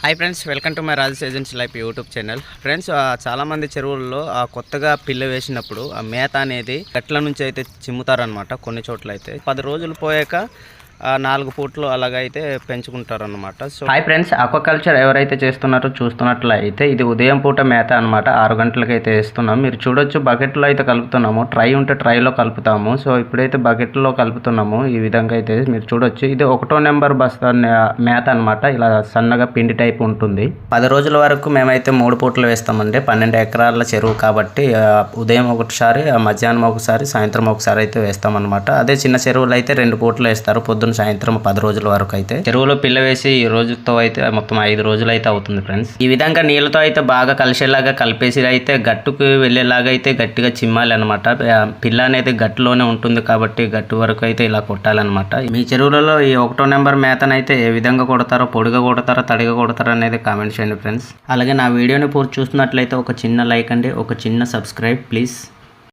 Hi friends welcome to my Rajesh agency life YouTube channel friends చాలామంది చెరువుల్లో కొత్తగా పిల్ల వేసినప్పుడు ఆ మేత అనేది గట్ల నుంచి అయితే చిమ్ముతారనమాట కొన్ని చోట్ల అయితే పది రోజులు పోయాక నాలుగు పూట్లు అలాగైతే పెంచుకుంటారనమాట సో హాయ్ ఫ్రెండ్స్ అక్వాకల్చర్ ఎవరైతే చేస్తున్నారో చూస్తున్నట్లయితే ఇది ఉదయం పూట మేత అనమాట ఆరు గంటలకు అయితే వేస్తున్నాం. మీరు చూడొచ్చు బకెట్లో అయితే కలుపుతున్నాము. ట్రై ఉంటే ట్రైలో కలుపుతాము. సో ఇప్పుడైతే బకెట్లో కలుపుతున్నాము. ఈ విధంగా అయితే మీరు చూడొచ్చు. ఇది ఒకటో నెంబర్ బస్తా మేత అనమాట ఇలా సన్నగా పిండి టైప్ ఉంటుంది. పది రోజుల వరకు మేమైతే మూడు పూటలు వేస్తామండి. పన్నెండు ఎకరాల చెరువు కాబట్టి ఉదయం ఒకటిసారి మధ్యాహ్నం ఒకసారి సాయంత్రం ఒకసారి అయితే వేస్తామన్నమాట. అదే చిన్న చెరువులు అయితే రెండు పూటలు వేస్తారు. పొద్దున్న సాయంత్రం పది రోజుల వరకు అయితే చెరువులో పిల్ల వేసి ఈ రోజుతో అయితే మొత్తం ఐదు రోజులు అయితే అవుతుంది ఫ్రెండ్స్. ఈ విధంగా నీళ్ళతో అయితే బాగా కలిసేలాగా కలిపేసి అయితే గట్టుకు వెళ్ళేలాగా అయితే గట్టిగా చిమ్మాలి అనమాట పిల్ల అనేది గట్టులోనే ఉంటుంది కాబట్టి గట్టు వరకు అయితే ఇలా కొట్టాలన్నమాట. మీ చెరువులలో ఈ ఒకటో నెంబర్ మేతనైతే ఏ విధంగా కొడతారో పొడిగా కొడతారో తడిగా కొడతారో అనేది కామెంట్ చేయండి ఫ్రెండ్స్. అలాగే నా వీడియోని పూర్తి చూస్తున్నట్లయితే ఒక చిన్న లైక్ అండి ఒక చిన్న సబ్స్క్రైబ్ ప్లీజ్.